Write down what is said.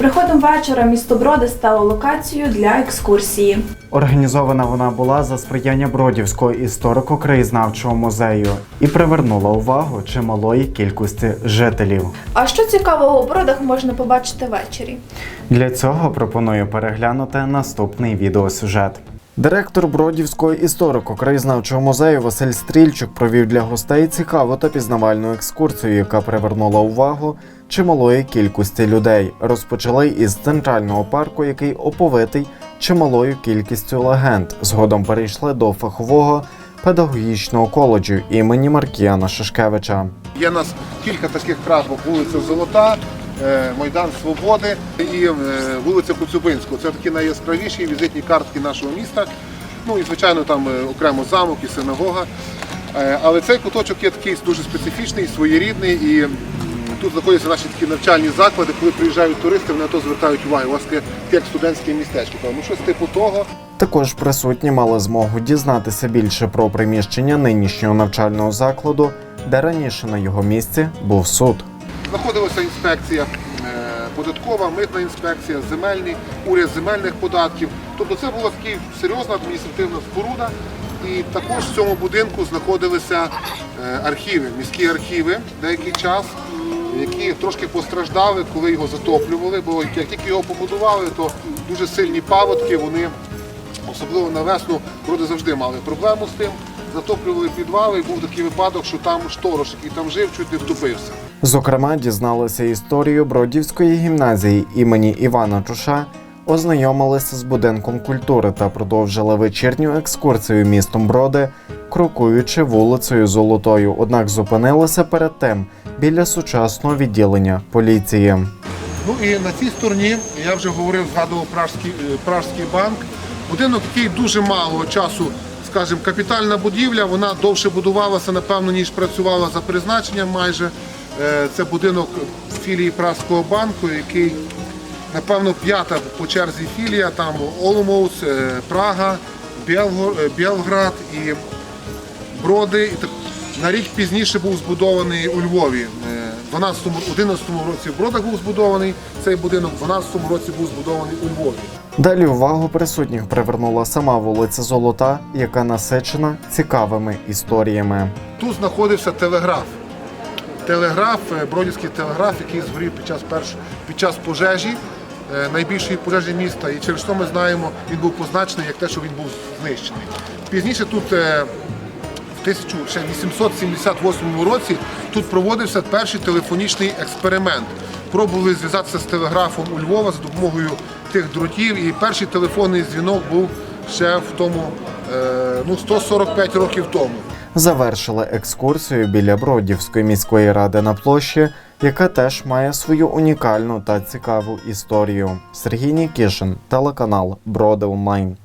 приходом вечора місто Броди стало локацією для екскурсії. Організована вона була за сприяння Бродівського історико-краєзнавчого музею і привернула увагу чималої кількості жителів. А що цікавого у Бродах можна побачити ввечері? Для цього пропоную переглянути наступний відеосюжет. Директор Бродівського історико-краєзнавчого музею Василь Стрільчук провів для гостей цікаву та пізнавальну екскурсію, яка привернула увагу чималої кількості людей. Розпочали із центрального парку, який оповитий чималою кількістю легенд. Згодом перейшли до фахового педагогічного коледжу імені Маркіяна Шишкевича. Є у нас кілька таких крапок: вулиця Золота, Майдан Свободи і е, вулиця Коцюбинського. Це такі найяскравіші візитні картки нашого міста. Ну і звичайно там е, окремо замок і синагога. Е, Але цей куточок є такий дуже специфічний, своєрідний і тут знаходяться наші такі навчальні заклади. Коли приїжджають туристи, вони на то звертають увагу. У вас таке як студентське містечко. Ну щось типу того. Також присутні мали змогу дізнатися більше про приміщення нинішнього навчального закладу, де раніше на його місці був суд. Знаходилася інспекція е, податкова, митна інспекція, земельний, уряд земельних податків. Тобто це була така серйозна адміністративна споруда. І також в цьому будинку знаходилися е, архіви, міські архіви деякий час, які трошки постраждали, коли його затоплювали, бо як тільки його побудували, то дуже сильні паводки, вони особливо на весну вроде завжди мали проблему з тим. Затоплювали підвали, і був такий випадок, що там сторож, який там жив, чуть не втопився. Зокрема, дізналися історію Бродівської гімназії імені Івана Чуша, ознайомилися з будинком культури та продовжили вечірню екскурсію містом Броди, крокуючи вулицею Золотою. Однак зупинилися перед тим біля сучасного відділення поліції. Ну і на цій стороні я вже говорив, згадував Пражський, е, Пражський банк. Будинок, який дуже мало часу, скажімо, капітальна будівля, вона довше будувалася, напевно, ніж працювала за призначенням майже. Е, Це будинок філії Пражського банку, який, напевно, п'ята по черзі філія, там Оломоуц, е, Прага, е, Білград і Броди. На рік пізніше був збудований у Львові. Е, В 12 11 році в Бродах був збудований цей будинок, в 12 році був збудований у Львові. Далі увагу присутніх привернула сама вулиця Золота, яка насичена цікавими історіями. Тут знаходився телеграф. Телеграф, е, Бродівський телеграф, який згорів під час перш... під час пожежі, е, найбільшої пожежі міста. І через що ми знаємо, він був позначений як те, що він був знищений. Пізніше тут е, в 1878 році тут проводився перший телефонічний експеримент. Пробували зв'язатися з телеграфом у Львова за допомогою тих дротів. І перший телефонний дзвінок був ще в тому е, ну, 145 років тому. Завершили екскурсію біля Бродівської міської ради на площі, яка теж має свою унікальну та цікаву історію. Сергій Нікішин, телеканал Броди Онлайн.